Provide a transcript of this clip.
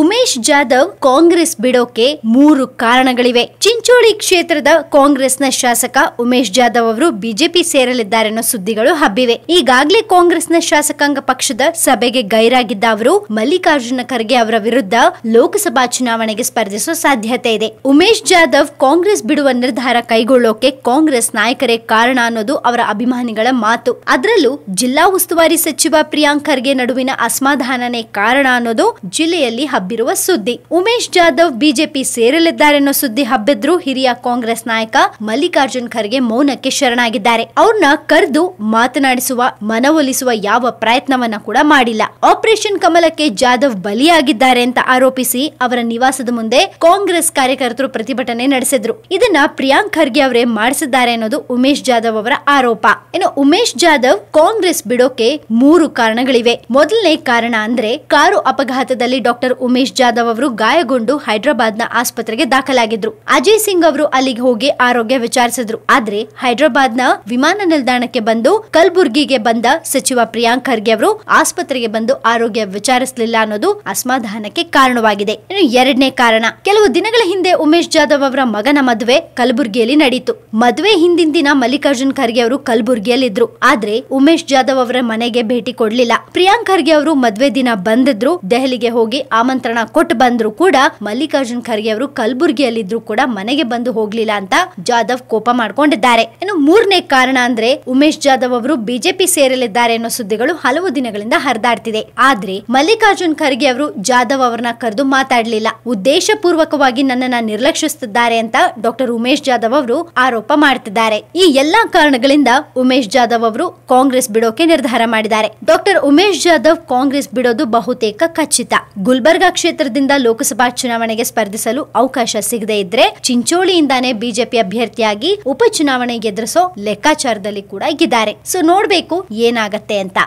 ಉಮೇಶ್ ಜಾಧವ್ ಕಾಂಗ್ರೆಸ್ ಬಿಡೋಕೆ ಮೂರು ಕಾರಣಗಳಿವೆ. ಚಿಂಚೋಳಿ ಕ್ಷೇತ್ರದ ಕಾಂಗ್ರೆಸ್ನ ಶಾಸಕ ಉಮೇಶ್ ಜಾಧವ್ ಅವರು ಬಿಜೆಪಿ ಸೇರಲಿದ್ದಾರೆ ಅನ್ನೋ ಸುದ್ದಿಗಳು ಹಬ್ಬಿವೆ. ಈಗಾಗಲೇ ಕಾಂಗ್ರೆಸ್ನ ಶಾಸಕಾಂಗ ಪಕ್ಷದ ಸಭೆಗೆ ಗೈರಾಗಿದ್ದ ಅವರು, ಮಲ್ಲಿಕಾರ್ಜುನ ಖರ್ಗೆ ಅವರ ವಿರುದ್ಧ ಲೋಕಸಭಾ ಚುನಾವಣೆಗೆ ಸ್ಪರ್ಧಿಸುವ ಸಾಧ್ಯತೆ ಇದೆ. ಉಮೇಶ್ ಜಾಧವ್ ಕಾಂಗ್ರೆಸ್ ಬಿಡುವ ನಿರ್ಧಾರ ಕೈಗೊಳ್ಳೋಕೆ ಕಾಂಗ್ರೆಸ್ ನಾಯಕರೇ ಕಾರಣ ಅನ್ನೋದು ಅವರ ಅಭಿಮಾನಿಗಳ ಮಾತು. ಅದರಲ್ಲೂ ಜಿಲ್ಲಾ ಉಸ್ತುವಾರಿ ಸಚಿವ ಪ್ರಿಯಾಂಕ್ ಖರ್ಗೆ ನಡುವಿನ ಅಸಮಾಧಾನನೇ ಕಾರಣ ಅನ್ನೋದು ಜಿಲ್ಲೆಯಲ್ಲಿ ಹಬ್ಬಿರುವ ಸುದ್ದಿ. ಉಮೇಶ್ ಜಾಧವ್ ಬಿಜೆಪಿ ಸೇರಲಿದ್ದಾರೆ ಅನ್ನೋ ಸುದ್ದಿ ಹಬ್ಬಿದ್ರು ಹಿರಿಯ ಕಾಂಗ್ರೆಸ್ ನಾಯಕ ಮಲ್ಲಿಕಾರ್ಜುನ್ ಖರ್ಗೆ ಮೌನಕ್ಕೆ ಶರಣಾಗಿದ್ದಾರೆ. ಅವ್ರನ್ನ ಕರೆದು ಮಾತನಾಡಿಸುವ, ಮನವೊಲಿಸುವ ಯಾವ ಪ್ರಯತ್ನವನ್ನ ಕೂಡ ಮಾಡಿಲ್ಲ. ಆಪರೇಷನ್ ಕಮಲಕ್ಕೆ ಜಾಧವ್ ಬಲಿಯಾಗಿದ್ದಾರೆ ಅಂತ ಆರೋಪಿಸಿ ಅವರ ನಿವಾಸದ ಮುಂದೆ ಕಾಂಗ್ರೆಸ್ ಕಾರ್ಯಕರ್ತರು ಪ್ರತಿಭಟನೆ ನಡೆಸಿದ್ರು. ಇದನ್ನ ಪ್ರಿಯಾಂಕ್ ಖರ್ಗೆ ಅವರೇ ಮಾಡಿಸಿದ್ದಾರೆ ಅನ್ನೋದು ಉಮೇಶ್ ಜಾಧವ್ ಅವರ ಆರೋಪ. ಇನ್ನು ಉಮೇಶ್ ಜಾಧವ್ ಕಾಂಗ್ರೆಸ್ ಬಿಡೋಕೆ ಮೂರು ಕಾರಣಗಳಿವೆ. ಮೊದಲನೇ ಕಾರಣ ಅಂದ್ರೆ ಕಾರು ಅಪಘಾತದಲ್ಲಿ ಡಾಕ್ಟರ್ ಉಮೇಶ್ ಜಾಧವ್ ಅವರು ಗಾಯಗೊಂಡು ಹೈದರಾಬಾದ್ನ ಆಸ್ಪತ್ರೆಗೆ ದಾಖಲಾಗಿದ್ರು. ಅಜಯ್ ಸಿಂಗ್ ಅವರು ಅಲ್ಲಿಗೆ ಹೋಗಿ ಆರೋಗ್ಯ ವಿಚಾರಿಸಿದ್ರು. ಆದ್ರೆ ಹೈದರಾಬಾದ್ನ ವಿಮಾನ ನಿಲ್ದಾಣಕ್ಕೆ ಬಂದು ಕಲಬುರ್ಗಿಗೆ ಬಂದ ಸಚಿವ ಪ್ರಿಯಾಂಕ್ ಖರ್ಗೆ ಅವರು ಆಸ್ಪತ್ರೆಗೆ ಬಂದು ಆರೋಗ್ಯ ವಿಚಾರಿಸಲಿಲ್ಲ ಅನ್ನೋದು ಅಸಮಾಧಾನಕ್ಕೆ ಕಾರಣವಾಗಿದೆ. ಇನ್ನು ಎರಡನೇ ಕಾರಣ, ಕೆಲವು ದಿನಗಳ ಹಿಂದೆ ಉಮೇಶ್ ಜಾಧವ್ ಅವರ ಮಗನ ಮದುವೆ ಕಲಬುರ್ಗಿಯಲ್ಲಿ ನಡೆಯಿತು ಮದುವೆ ಹಿಂದಿನ ದಿನ ಮಲ್ಲಿಕಾರ್ಜುನ್ ಖರ್ಗೆ ಅವರು ಕಲಬುರ್ಗಿಯಲ್ಲಿದ್ರು. ಆದ್ರೆ ಉಮೇಶ್ ಜಾಧವ್ ಅವರ ಮನೆಗೆ ಭೇಟಿ ಕೊಡ್ಲಿಲ್ಲ. ಪ್ರಿಯಾಂಕ್ ಖರ್ಗೆ ಅವರು ಮದುವೆ ದಿನ ಬಂದಿದ್ರು. ದೆಹಲಿಗೆ ಹೋಗಿ ಆಮಂತ್ರಣ ಕೊಟ್ಟು ಬಂದ್ರು ಕೂಡ ಮಲ್ಲಿಕಾರ್ಜುನ್ ಖರ್ಗೆ ಅವರು ಕಲಬುರ್ಗಿಯಲ್ಲಿದ್ರು ಕೂಡ ಮನೆಗೆ ಬಂದು ಹೋಗ್ಲಿಲ್ಲ ಅಂತ ಜಾಧವ್ ಕೋಪ ಮಾಡ್ಕೊಂಡಿದ್ದಾರೆ. ಇನ್ನು ಮೂರನೇ ಕಾರಣ ಅಂದ್ರೆ ಉಮೇಶ್ ಜಾಧವ್ ಅವರು ಬಿಜೆಪಿ ಸೇರಲಿದ್ದಾರೆ ಅನ್ನೋ ಸುದ್ದಿಗಳು ಹಲವು ದಿನಗಳಿಂದ ಹರಿದಾಡ್ತಿದೆ. ಆದ್ರೆ ಮಲ್ಲಿಕಾರ್ಜುನ್ ಖರ್ಗೆ ಅವರು ಜಾಧವ್ ಅವರನ್ನ ಕರೆದು ಮಾತಾಡ್ಲಿಲ್ಲ. ಉದ್ದೇಶ ಪೂರ್ವಕವಾಗಿ ನನ್ನನ್ನ ನಿರ್ಲಕ್ಷಿಸುತ್ತಿದ್ದಾರೆ ಅಂತ ಡಾಕ್ಟರ್ ಉಮೇಶ್ ಜಾಧವ್ ಅವರು ಆರೋಪ ಮಾಡ್ತಿದ್ದಾರೆ. ಈ ಎಲ್ಲಾ ಕಾರಣಗಳಿಂದ ಉಮೇಶ್ ಜಾಧವ್ ಅವರು ಕಾಂಗ್ರೆಸ್ ಬಿಡೋಕೆ ನಿರ್ಧಾರ ಮಾಡಿದ್ದಾರೆ. ಡಾಕ್ಟರ್ ಉಮೇಶ್ ಜಾಧವ್ ಕಾಂಗ್ರೆಸ್ ಬಿಡೋದು ಬಹುತೇಕ ಖಚಿತ. ಗುಲ್ಬರ್ಗಾ ಕ್ಷೇತ್ರದಿಂದ ಲೋಕಸಭಾ ಚುನಾವಣೆಗೆ ಸ್ಪರ್ಧಿಸಲು ಅವಕಾಶ ಸಿಗದೇ ಇದ್ರೆ ಚಿಂಚೋಳಿಯಿಂದಾನೇ ಬಿಜೆಪಿ ಅಭ್ಯರ್ಥಿಯಾಗಿ ಉಪಚುನಾವಣೆ ಎದುರಿಸೋ ಲೆಕ್ಕಾಚಾರದಲ್ಲಿ ಕೂಡ ಇದ್ದಾರೆ. ಸೊ ನೋಡ್ಬೇಕು ಏನಾಗತ್ತೆ ಅಂತ.